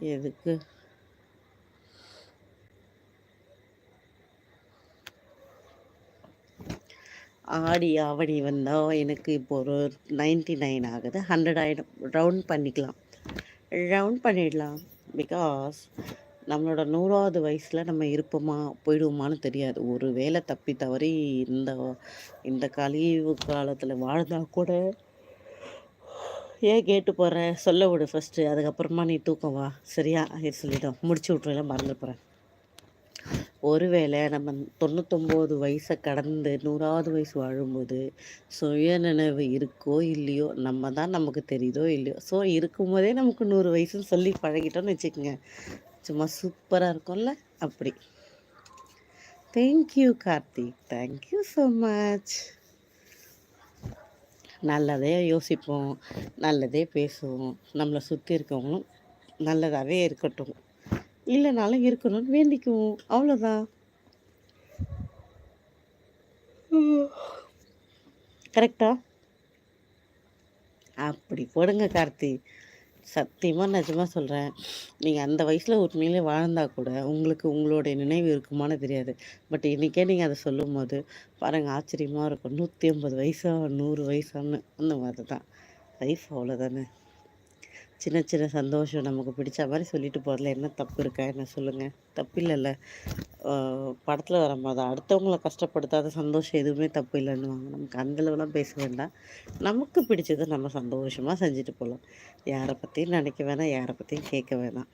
எதுக்கு? ஆடி ஆவணி வந்தால் எனக்கு இப்போ ஒரு நைன்டி நைன் ஆகுது. ஹண்ட்ரட் ஆகிடும் ரவுண்ட் பண்ணிக்கலாம். ரவுண்ட் பண்ணிடலாம். பிகாஸ் நம்மளோட நூறாவது வயசில் நம்ம இருப்போமா போயிடுவோமான்னு தெரியாது. ஒரு வேளை தப்பி தவறி இந்த இந்த கழிவு காலத்தில் வாழ்ந்தால் கூட ஏன் கேட்டு போகிறேன் சொல்ல விடு ஃபஸ்ட்டு அதுக்கப்புறமா நீ தூக்கம் வா. சரியா? இது சொல்லிட்டோம். முடிச்சு விட்ருவேன் மறந்து போகிறேன் ஒருவேளை நம்ம தொண்ணூத்தொம்போது வயசை கடந்து நூறாவது வயசு வாழும்போது சுய நினைவு இருக்கோ இல்லையோ நம்ம தான் நமக்கு தெரியுதோ இல்லையோ ஸோ இருக்கும்போதே நமக்கு நூறு வயசுன்னு சொல்லி பழகிட்டோம்னு வச்சுக்கோங்க. சும்மா சூப்பராக இருக்கும்ல? அப்படி. Thank you Karthik. Thank you so much நல்லதே யோசிப்போம் நல்லதே பேசுவோம். நம்மளை சுற்றி இருக்கவங்களும் நல்லதாகவே இருக்கட்டும். இல்லைனாலும் இருக்கணும்னு வேண்டிக்குவோம். அவ்வளோதான் கரெக்டா அப்படி போடுங்க கார்த்தி. சத்தியமாக நிஜமாக சொல்கிறேன் நீங்கள் அந்த வயசில் உண்மையிலே வாழ்ந்தால் கூட உங்களுக்கு உங்களுடைய நினைவு இருக்குமான்னு தெரியாது. பட் இன்றைக்கே நீங்கள் அதை சொல்லும் போது பாருங்கள் ஆச்சரியமாக இருக்கும். நூற்றி ஐம்பது வயசா நூறு வயசான்னு. அந்த மாதிரி தான் லைஃப் அவ்வளோதானே சின்ன சின்ன சந்தோஷம் நமக்கு பிடிச்ச மாதிரி சொல்லிட்டு போகிறதுல என்ன தப்பு இருக்கா? என்ன சொல்லுங்கள் தப்பு இல்லைல்ல படத்தில் வர மாதிரி அடுத்தவங்கள கஷ்டப்படுத்தாத சந்தோஷம் எதுவுமே தப்பு இல்லைன்னுவாங்க. நமக்கு அந்தளவுலாம் பேச வேண்டாம். நமக்கு பிடிச்சதை நம்ம சந்தோஷமாக செஞ்சுட்டு போகலாம் யாரை பற்றியும் நினைக்க வேணாம் யாரை பற்றியும் கேட்க வேணாம்.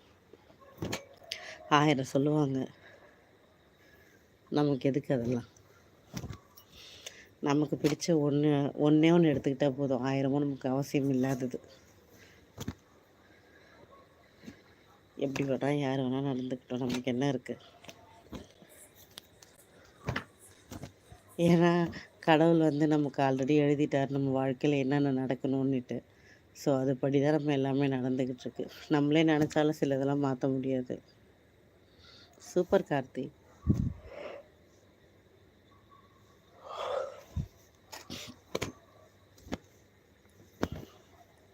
ஆயிரம் சொல்லுவாங்க. நமக்கு எதுக்கு அதெல்லாம்? நமக்கு பிடிச்ச ஒன்று ஒன்றே ஒன்று எடுத்துக்கிட்டால் போதும். ஆயிரமும் நமக்கு அவசியம் இல்லாதது. எப்படி வேணால் யார் வேணால் நடந்துக்கிட்டோம். நமக்கு என்ன இருக்குது ஏன்னா கடவுள் வந்து நமக்கு ஆல்ரெடி எழுதிட்டார். நம்ம வாழ்க்கையில் என்னென்ன நடக்கணும்னுட்டு. ஸோ அதுபடி தான் நம்ம எல்லாமே நடந்துக்கிட்டு இருக்கு நம்மளே நினச்சாலும் சில இதெல்லாம் மாற்ற முடியாது. சூப்பர் கார்த்தி.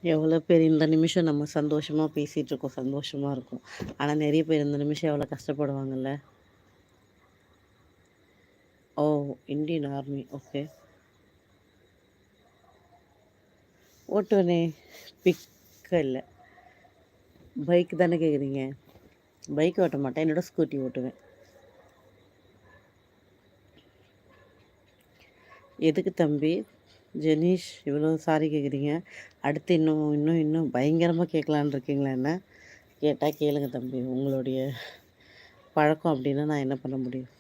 எவ்வளோ பேர் இந்த நிமிஷம் நம்ம சந்தோஷமாக பேசிகிட்ருக்கோம் சந்தோஷமாக இருக்கும். ஆனால் நிறைய பேர் இந்த நிமிஷம் எவ்வளோ கஷ்டப்படுவாங்கல்ல? ஓ இந்தியன் ஆர்மி ஓகே ஓட்டுவனே பிக்க இல்லை பைக் தானே கேட்குறீங்க பைக் ஓட்ட மாட்டேன். என்னோட ஸ்கூட்டி ஓட்டுவேன். எதுக்கு தம்பி? ஜெனீஷ் இவ்வளோ சாரி கேட்குறீங்க அடுத்து இன்னும் இன்னும் இன்னும் பயங்கரமாக கேட்கலான் இருக்கீங்களா என்ன? கேட்டால் கேளுங்க தம்பி. உங்களுடைய பழக்கம் அப்படின்னா நான் என்ன பண்ண முடியும்?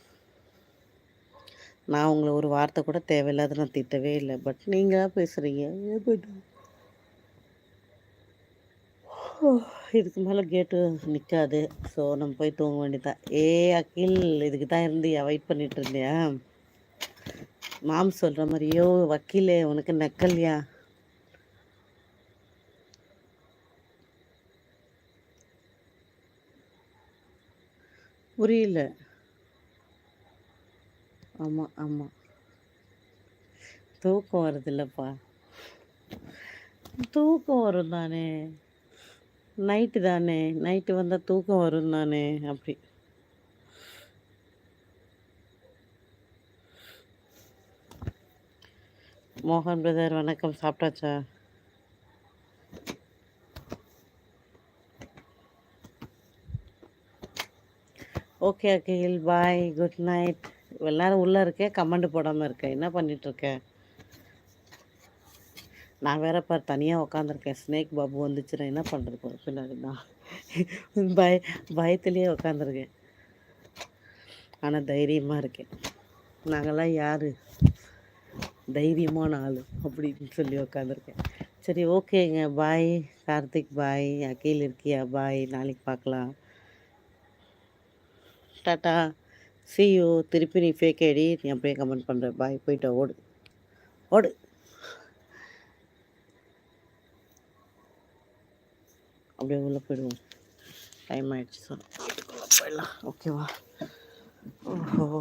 நான் உங்களை ஒரு வார்த்தை கூட தேவையில்லாத நான் திட்டவே இல்லை. பட் நீங்களாக பேசுகிறீங்க இதுக்கு மேலே கேட்டு நிற்காது ஸோ நம்ம போய் தூங்க வேண்டியதான் ஏ அகில் இதுக்கு தான் இருந்து வெயிட் பண்ணிட்டு இருந்தியா? மாம் சொல்கிற மாதிரியோ வக்கீலே உனக்கு நக்கல்யா? புரியல. ஆமாம் ஆமாம் தூக்கம் வருதில்லப்பா. தூக்கம் வரும் தானே. நைட்டு தானே. நைட்டு வந்தால் தூக்கம் வரும் தானே அப்படி. மோகன் பிரதர் வணக்கம். சாப்பிட்டாச்சா? Okay Akhil bye good night எல்லாரும் உள்ளே இருக்கேன் கமெண்ட் போடாமல் இருக்கேன் என்ன பண்ணிகிட்ருக்கேன் நான் வேற பார் தனியாக உட்காந்துருக்கேன் ஸ்னேக் பாபு வந்துச்சுன்னா என்ன பண்ணுறது பின்னாடி தான் பய பயத்துலேயே உட்காந்துருக்கேன் ஆனால் தைரியமாக இருக்கேன். நாங்கள்லாம் யார்? தைரியமான ஆள் அப்படின்னு சொல்லி உக்காந்துருக்கேன். சரி ஓகேங்க. பாய். கார்த்திக் பாய். அகில் இருக்கியா? பாய். நாளைக்கு பார்க்கலாம் டாட்டா. சியோ திருப்பி நீ ஃபேக் ஐடி நீ அப்படியே கமெண்ட் பண்ணுற பாய் போயிட்ட ஓடு. ஓடு. அப்படியே உள்ளே போயிடுவோம். டைம் ஆகிடுச்சு சார் போயிடலாம். ஓகேவா ஓஹோ.